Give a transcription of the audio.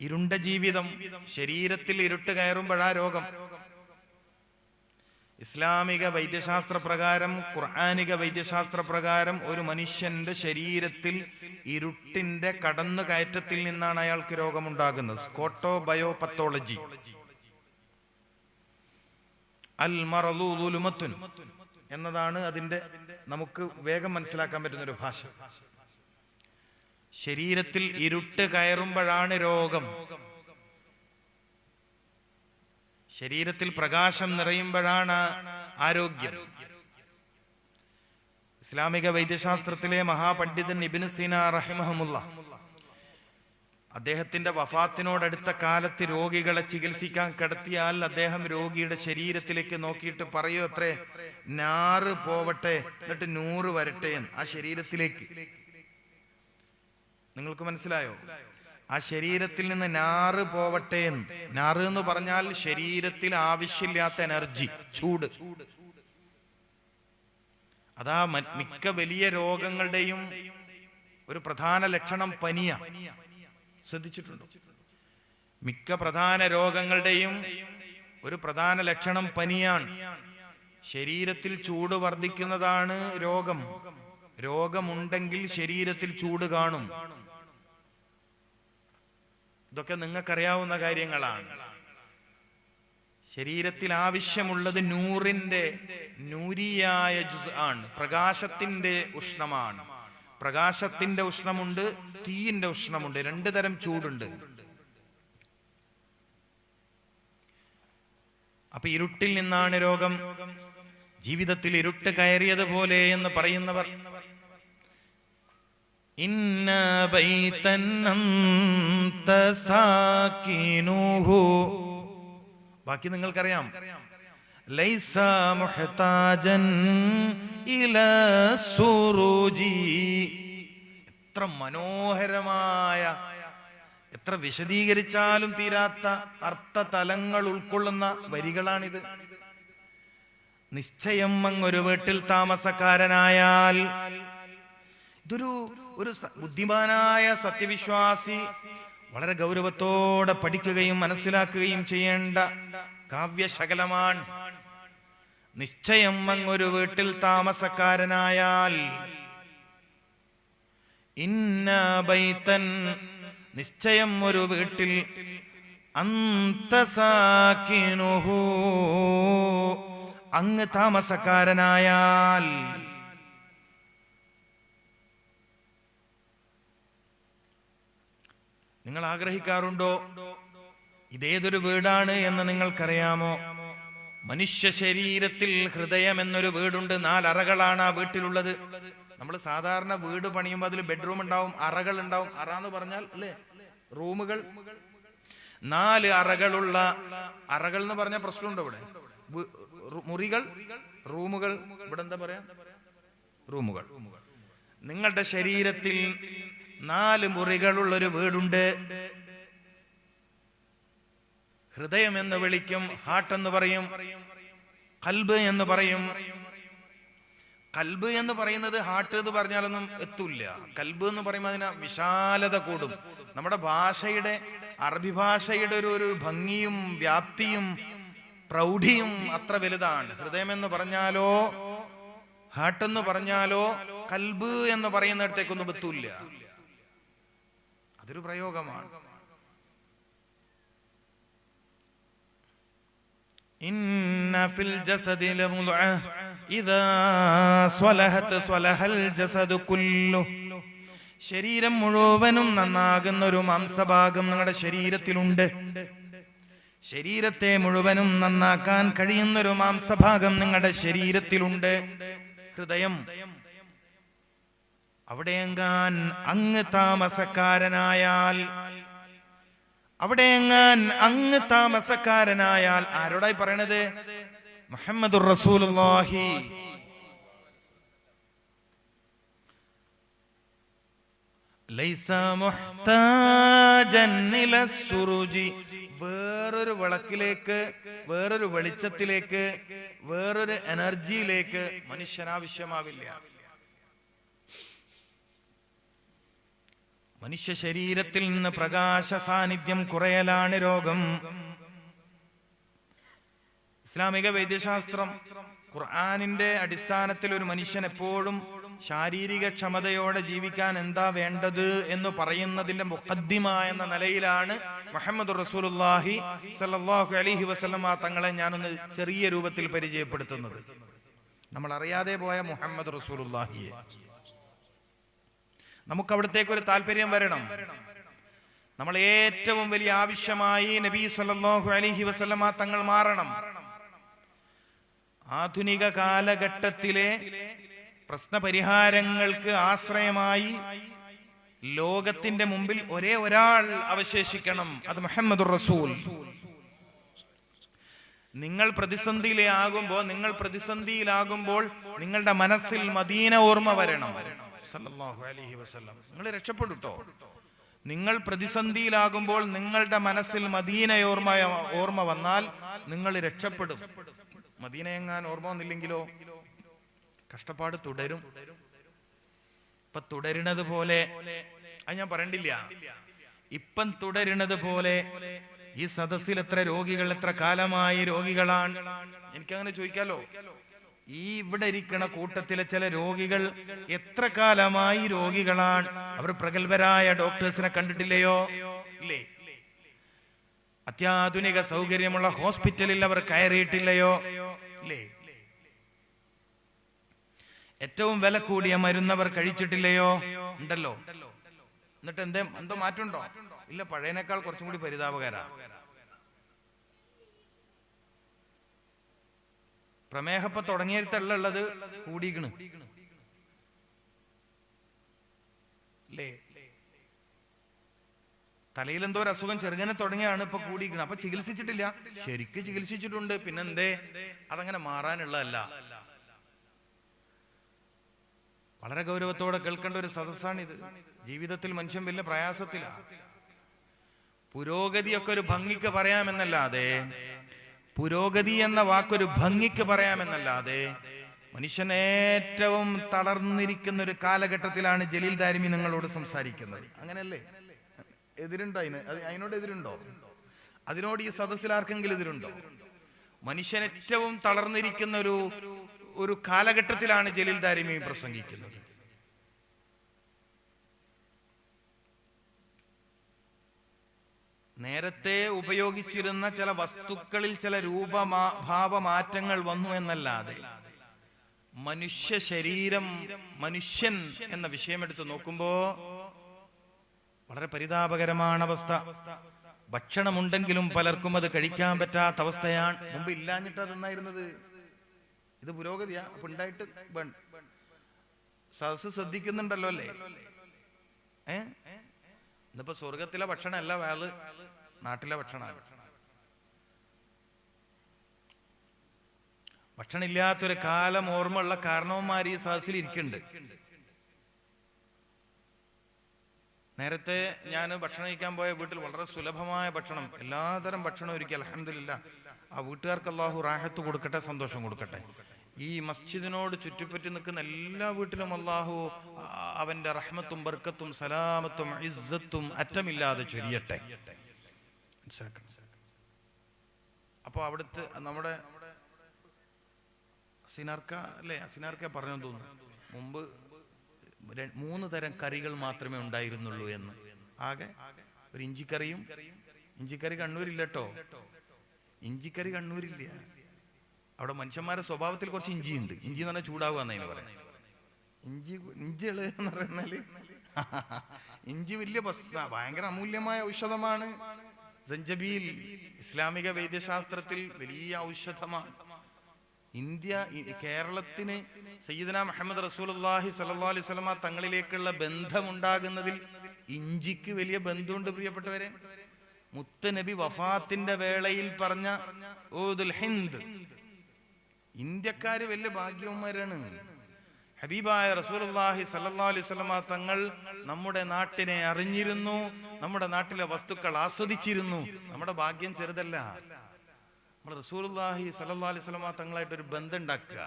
ഇരുണ്ട ജീവിതം ശരീരത്തിൽ ഇരുട്ട് കയറുമ്പോഴാ രോഗം. ഇസ്ലാമിക വൈദ്യശാസ്ത്ര പ്രകാരം ഖുർആാനിക വൈദ്യശാസ്ത്ര പ്രകാരം ഒരു മനുഷ്യന്റെ ശരീരത്തിൽ ഇരുട്ടിന്റെ കടന്നു കയറ്റത്തിൽ നിന്നാണ് അയാൾക്ക് രോഗമുണ്ടാകുന്നത്. സ്കോട്ടോ ബയോപത്തോളജി അൽ മറലൂലുമത്തുൻ എന്നതാണ് അതിന്റെ നമുക്ക് വേഗം മനസ്സിലാക്കാൻ പറ്റുന്ന ഒരു ഭാഷ. ശരീരത്തിൽ ഇരുട്ട് കയറുമ്പോഴാണ് രോഗം. ശരീരത്തിൽ പ്രകാശം നിറയുമ്പോഴാണ് ആരോഗ്യം. ഇസ്ലാമിക വൈദ്യശാസ്ത്രത്തിലെ മഹാപണ്ഡിതൻ ഇബിന് സീന റഹിമഹമുല്ല അദ്ദേഹത്തിന്റെ വഫാത്തിനോടടുത്ത കാലത്ത് രോഗികളെ ചികിത്സിക്കാൻ കിടത്തിയാൽ അദ്ദേഹം രോഗിയുടെ ശരീരത്തിലേക്ക് നോക്കിയിട്ട് പറയൂ അത്രേ നാറ് പോവട്ടെ എന്നിട്ട് നൂറ് വരട്ടെ ആ ശരീരത്തിലേക്ക്. നിങ്ങൾക്ക് മനസ്സിലായോ? ആ ശരീരത്തിൽ നിന്ന് നാറ് പോവട്ടെ നാറ് എന്ന് പറഞ്ഞാൽ ശരീരത്തിൽ ആവശ്യമില്ലാത്ത എനർജി ചൂട്. അതാ മിക്ക വലിയ രോഗങ്ങളുടെയും ഒരു പ്രധാന ലക്ഷണം പനിയ. ശ്രദ്ധിച്ചിട്ടുണ്ടോ? മിക്ക പ്രധാന രോഗങ്ങളുടെയും ഒരു പ്രധാന ലക്ഷണം പനിയാണ്. ശരീരത്തിൽ ചൂട് വർദ്ധിക്കുന്നതാണ് രോഗം. രോഗമുണ്ടെങ്കിൽ ശരീരത്തിൽ ചൂട് കാണും. ഇതൊക്കെ നിങ്ങൾക്കറിയാവുന്ന കാര്യങ്ങളാണ്. ശരീരത്തിൽ ആവശ്യമുള്ളത് നൂറിന്റെ നൂരിയായ ജുസ് ആണ് പ്രകാശത്തിന്റെ ഉഷ്ണമാണ്. പ്രകാശത്തിന്റെ ഉഷ്ണമുണ്ട് തീയിന്റെ ഉഷ്ണമുണ്ട്. രണ്ടു തരം ചൂടുണ്ട്. അപ്പൊ ഇരുട്ടിൽ നിന്നാണ് രോഗം. ജീവിതത്തിൽ ഇരുട്ട് കയറിയതുപോലെ എന്ന് പറയുന്നവർ ഇന്ന സാക്കിനുഹു ബാക്കി നിങ്ങൾക്കറിയാം. ലൈസ മുഹ്താജൻ ഇല സുറൂജി. എത്ര മനോഹരമായ എത്ര വിശദീകരിച്ചാലും തീരാത്ത അർത്ഥതലങ്ങൾ ഉൾക്കൊള്ളുന്ന വരികളാണിത്. നിശ്ചയം അങ്ങൊരു വീട്ടിൽ താമസക്കാരനായാൽ ഇതൊരു ഒരു ബുദ്ധിമാനായ സത്യവിശ്വാസി വളരെ ഗൗരവത്തോടെ പഠിക്കുകയും മനസ്സിലാക്കുകയും ചെയ്യേണ്ട കാവ്യശകലമാണ്. നിശ്ചയം അങ്ങൊരു വീട്ടിൽ താമസക്കാരനായാൽ ഇന്ന ബൈത്തൻ നിശ്ചയം ഒരു വീട്ടിൽ അന്തസാക്കിനുഹു. അങ്ങ് താമസക്കാരനായാൽ നിങ്ങൾ ആഗ്രഹിക്കാറുണ്ടോ? ഇതേതൊരു വീടാണ് എന്ന് നിങ്ങൾക്കറിയാമോ? മനുഷ്യ ശരീരത്തിൽ ഹൃദയം എന്നൊരു വീടുണ്ട്. നാലറകളാണ് ആ വീട്ടിലുള്ളത്. നമ്മൾ സാധാരണ വീട് പണിയുമ്പോൾ അതിൽ ബെഡ്റൂം ഉണ്ടാവും അറകൾ ഉണ്ടാവും. അറ എന്ന് പറഞ്ഞാൽ അല്ലേ? റൂമുകൾ. നാല് അറകളുള്ള അറകൾ എന്ന് പറഞ്ഞ പ്രശ്നമുണ്ട് ഇവിടെ? മുറികൾ റൂമുകൾ. ഇവിടെ എന്താ പറയാ? റൂമുകൾ. നിങ്ങളുടെ ശരീരത്തിൽ നാല് മുറികളുള്ളൊരു വീടുണ്ട്. ഹൃദയം എന്ന് വിളിക്കും ഹാർട്ട് എന്ന് പറയും കൽബ് എന്ന് പറയും. കൽബ് എന്ന് പറയുന്നത് ഹാർട്ട് എന്ന് പറഞ്ഞാലൊന്നും എത്തൂല്ല. കൽബ് എന്ന് പറയുമ്പോൾ അതിന് വിശാലത കൂടും. നമ്മുടെ ഭാഷയുടെ അറബി ഭാഷയുടെ ഒരു ഒരു ഭംഗിയും വ്യാപ്തിയും പ്രൗഢിയും അത്ര വലുതാണ്. ഹൃദയം എന്ന് പറഞ്ഞാലോ ഹാർട്ട് എന്ന് പറഞ്ഞാലോ കൽബ് എന്ന് പറയുന്നിടത്തേക്കൊന്നും എത്തൂല്ല. അതൊരു പ്രയോഗമാണ് إن في الجسد لمضعة إذا صلحت صلح الجسد كله ശരീരം മുഴുവനും നന്നാകുന്ന ഒരു മാംസഭാഗം നിങ്ങളുടെ ശരീരത്തിലുണ്ട് ശരീരത്തെ മുഴുവനും നന്നാക്കാൻ കഴിയുന്ന ഒരു മാംസഭാഗം നിങ്ങളുടെ ശരീരത്തിലുണ്ട് ഹൃദയം അവിടെയെങ്ങാൻ അങ്ങ് താമസക്കാരനായാൽ അവിടെയെങ്ങാൻ അങ്ങ് താമസക്കാരനായാൽ ആരോടായി പറയണത്? മുഹമ്മദ് റസൂലുള്ളാഹി. ലൈസ മുഹ്താജൻ വേറൊരു വിളക്കിലേക്ക് വേറൊരു വെളിച്ചത്തിലേക്ക് വേറൊരു എനർജിയിലേക്ക് മനുഷ്യൻ മനുഷ്യ ശരീരത്തിൽ നിന്ന് പ്രകാശ സാന്നിധ്യം കുറയലാണ് രോഗം. ഇസ്ലാമിക വൈദ്യശാസ്ത്രം ഖുർആാനിന്റെ അടിസ്ഥാനത്തിൽ ഒരു മനുഷ്യൻ എപ്പോഴും ശാരീരിക ക്ഷമതയോടെ ജീവിക്കാൻ എന്താ വേണ്ടത് എന്ന് പറയുന്നതിന്റെ മുഖദ്ദിമ എന്ന നിലയിലാണ് മുഹമ്മദ് റസൂലുള്ളാഹി അലിഹി അലൈഹി വസല്ലമ തങ്ങളെ ഞാനൊന്ന് ചെറിയ രൂപത്തിൽ പരിചയപ്പെടുത്തുന്നത്. നമ്മൾ അറിയാതെ പോയ മുഹമ്മദ് റസൂലുള്ളാഹിയെ. നമുക്ക് അവിടത്തേക്ക് ഒരു താല്പര്യം വരണം. നമ്മൾ ഏറ്റവും വലിയ ആവശ്യമായി നബി സല്ലല്ലാഹു അലൈഹി വസല്ലമ തങ്ങൾ മാറണം. ആധുനിക കാലഘട്ടത്തിലെ പ്രശ്നപരിഹാരങ്ങൾക്ക് ആശ്രയമായി ലോകത്തിന്റെ മുമ്പിൽ ഒരേ ഒരാൾ അവശേഷിക്കണം. അത് മുഹമ്മദ് റസൂൽ. നിങ്ങൾ പ്രതിസന്ധിയിലാകുമ്പോൾ നിങ്ങൾ പ്രതിസന്ധിയിലാകുമ്പോൾ നിങ്ങളുടെ മനസ്സിൽ മദീന ഓർമ്മ വരണം വരണം. സല്ലല്ലാഹു അലഹി വസ്ലം നിങ്ങൾ രക്ഷപ്പെടുട്ടോ നിങ്ങൾ പ്രതിസന്ധിയിലാകുമ്പോൾ നിങ്ങളുടെ മനസ്സിൽ മദീന ഓർമ്മ ഓർമ്മ വന്നാൽ നിങ്ങൾ രക്ഷപ്പെടും. മദീന എങ്ങാൻ ഓർമ്മ വന്നില്ലെങ്കിലോ? കഷ്ടപ്പാട് തുടരും. ഇപ്പൊ തുടരുന്നത് പോലെ അത് ഞാൻ പറയണ്ടില്ല. ഇപ്പം തുടരുന്നത് പോലെ ഈ സദസ്സിൽ എത്ര രോഗികൾ എത്ര കാലമായി രോഗികളാണ്? എനിക്കങ്ങനെ ചോദിക്കാലോ? ഈ ഇവിടെ ഇരിക്കണ കൂട്ടത്തിലെ ചില രോഗികൾ എത്ര കാലമായി രോഗികളാണ്? അവർ പ്രഗത്ഭരായ ഡോക്ടേഴ്സിനെ കണ്ടിട്ടില്ലയോ? ഇല്ലേ? അത്യാധുനിക സൗകര്യമുള്ള ഹോസ്പിറ്റലിൽ അവർ കയറിയിട്ടില്ലയോ? ഇല്ലേ? ഏറ്റവും വില കൂടിയ മരുന്നവർ കഴിച്ചിട്ടില്ലയോ? ഉണ്ടല്ലോ. എന്നിട്ട് എന്തേ എന്തോ മാറ്റമുണ്ടോ? ഇല്ല പഴയനേക്കാൾ കുറച്ചും കൂടി പരിതാപകരാ. പ്രമേഹപ്പ തുടങ്ങിയിട്ടല്ലുള്ളത് കൂടിക്കണ് അല്ലേ തലയിൽ എന്തോ ഒരു അസുഖം ചെറുങ്ങനെ തുടങ്ങിയാണ് ഇപ്പൊ കൂടിയിരിക്കുന്നത് അപ്പൊ ചികിത്സിച്ചിട്ടില്ല. ശരിക്കും ചികിത്സിച്ചിട്ടുണ്ട്. പിന്നെന്തേ? അതങ്ങനെ മാറാനുള്ളതല്ല. വളരെ ഗൗരവത്തോടെ കേൾക്കേണ്ട ഒരു സദസ്സാണിത്. ജീവിതത്തിൽ മനുഷ്യൻ വലിയ പ്രയാസത്തിലാണ് പുരോഗതിയൊക്കെ ഒരു ഭംഗിക്ക് പറയാമെന്നല്ലാതെ പുരോഗതി എന്ന വാക്കൊരു ഭംഗിക്ക് പറയാമെന്നല്ലാതെ മനുഷ്യൻ ഏറ്റവും തളർന്നിരിക്കുന്ന ഒരു കാലഘട്ടത്തിലാണ് ജലീൽ ദാരിമി നിങ്ങളോട് സംസാരിക്കുന്നത്. അങ്ങനെയല്ലേ? എതിരുണ്ടോ അതിന്? അതിനോട് എതിരുണ്ടോ? അതിനോട് ഈ സദസ്സിൽ ആർക്കെങ്കിലും എതിരുണ്ടോ? മനുഷ്യൻ ഏറ്റവും തളർന്നിരിക്കുന്ന ഒരു ഒരു കാലഘട്ടത്തിലാണ് ജലീൽ ദാരിമി പ്രസംഗിക്കുന്നത്. നേരത്തെ ഉപയോഗിച്ചിരുന്ന ചില വസ്തുക്കളിൽ ചില രൂപമാ ഭാവമാറ്റങ്ങൾ വന്നു എന്നല്ലാതെ മനുഷ്യ ശരീരം മനുഷ്യൻ എന്ന വിഷയം എടുത്ത് നോക്കുമ്പോ വളരെ പരിതാപകരമാണ് അവസ്ഥ. ഭക്ഷണമുണ്ടെങ്കിലും പലർക്കും അത് കഴിക്കാൻ പറ്റാത്ത അവസ്ഥയാണ്. മുമ്പ് ഇല്ലാഞ്ഞിട്ട് അതെന്നായിരുന്നത് ഇത് പുരോഗതിയാ. അപ്പൊ ഉണ്ടായിട്ട് സദസ് ശ്രദ്ധിക്കുന്നുണ്ടല്ലോ അല്ലേ? ഏ? ഇന്നിപ്പോ സ്വർഗത്തിലെ ഭക്ഷണമല്ല വേൾ നാട്ടിലെ ഭക്ഷണമാണ്. ഭക്ഷണമില്ലാത്തൊരു കാലം ഓർമ്മയുള്ള കാരണവന്മാർ ഈ സദസ്സിൽ ഇരിക്കുന്നുണ്ട്. നേരത്തെ ഞാൻ ഭക്ഷണം കഴിക്കാൻ പോയ വീട്ടിൽ വളരെ സുലഭമായ ഭക്ഷണം എല്ലാതരം ഭക്ഷണം ഒരുക്കി അലഹമില്ല ആ വീട്ടുകാർക്ക് അള്ളാഹു റാഹത്ത് കൊടുക്കട്ടെ സന്തോഷം കൊടുക്കട്ടെ. ഈ മസ്ജിദിനോട് ചുറ്റിപ്പറ്റി നിൽക്കുന്ന എല്ലാ വീട്ടിലും അള്ളാഹു അവന്റെ റഹ്മത്തും ബർക്കത്തും സലാമത്തും ഇസ്സത്തും അറ്റമില്ലാതെ ചൊരിയട്ടെ. അപ്പോൾ അവിടുത്തെ നമ്മുടെ സിനാർക്ക അല്ലേ? സിനാർക്ക പറഞ്ഞു തോന്നുന്നു. മുമ്പ് മൂന്ന് തരം കറികൾ മാത്രമേ ഉണ്ടായിരുന്നുള്ളൂ എന്ന്. ആകെ ഒരു ഇഞ്ചിക്കറിയും ഇഞ്ചിക്കറി കണ്ണൂരില്ല കേട്ടോ ഇഞ്ചിക്കറി കണ്ണൂരില്ല. അവിടെ മനുഷ്യന്മാരുടെ സ്വഭാവത്തിൽ കുറച്ച് ഇഞ്ചിയുണ്ട് ഇഞ്ചി എന്ന് പറഞ്ഞാൽ ചൂടാവുക എന്നതിന് പറയാം ഇഞ്ചി ഇഞ്ചി എന്ന് പറഞ്ഞാൽ ഇഞ്ചി വലിയ ഭയങ്കര അമൂല്യമായ ഔഷധമാണ്. സഞ്ജബീൽ ഇസ്ലാമിക വൈദ്യശാസ്ത്രത്തിൽ വലിയ ഔഷധമാണ്. ഇന്ത്യ കേരളത്തിന് സയ്യിദന മുഹമ്മദ് റസൂലുള്ളാഹി സല്ലാ അലൈഹി തങ്ങളിലേക്കുള്ള ബന്ധമുണ്ടാകുന്നതിൽ ഇഞ്ചിക്ക് വലിയ ബന്ധമുണ്ട് പ്രിയപ്പെട്ടവരെ. മുത്തനബി വഫാത്തിന്റെ വേളയിൽ പറഞ്ഞ ഹിന്ദ് ഇന്ത്യക്കാര് വലിയ ഭാഗ്യവന്മാരാണ്. ഹബീബായ റസൂലുള്ളാഹി സല്ലല്ലാഹു അലൈഹി വസല്ലമ തങ്ങൾ നമ്മുടെ നാട്ടിനെ അറിഞ്ഞിരുന്നു നമ്മുടെ നാട്ടിലെ വസ്തുക്കൾ ആസ്വദിച്ചിരുന്നു. നമ്മുടെ ഭാഗ്യം ചെറുതല്ല. നമ്മൾ റസൂലുള്ളാഹി സല്ലല്ലാഹു അലൈഹി തങ്ങളായിട്ട് ഒരു ബന്ധം ഉണ്ടാക്കുക.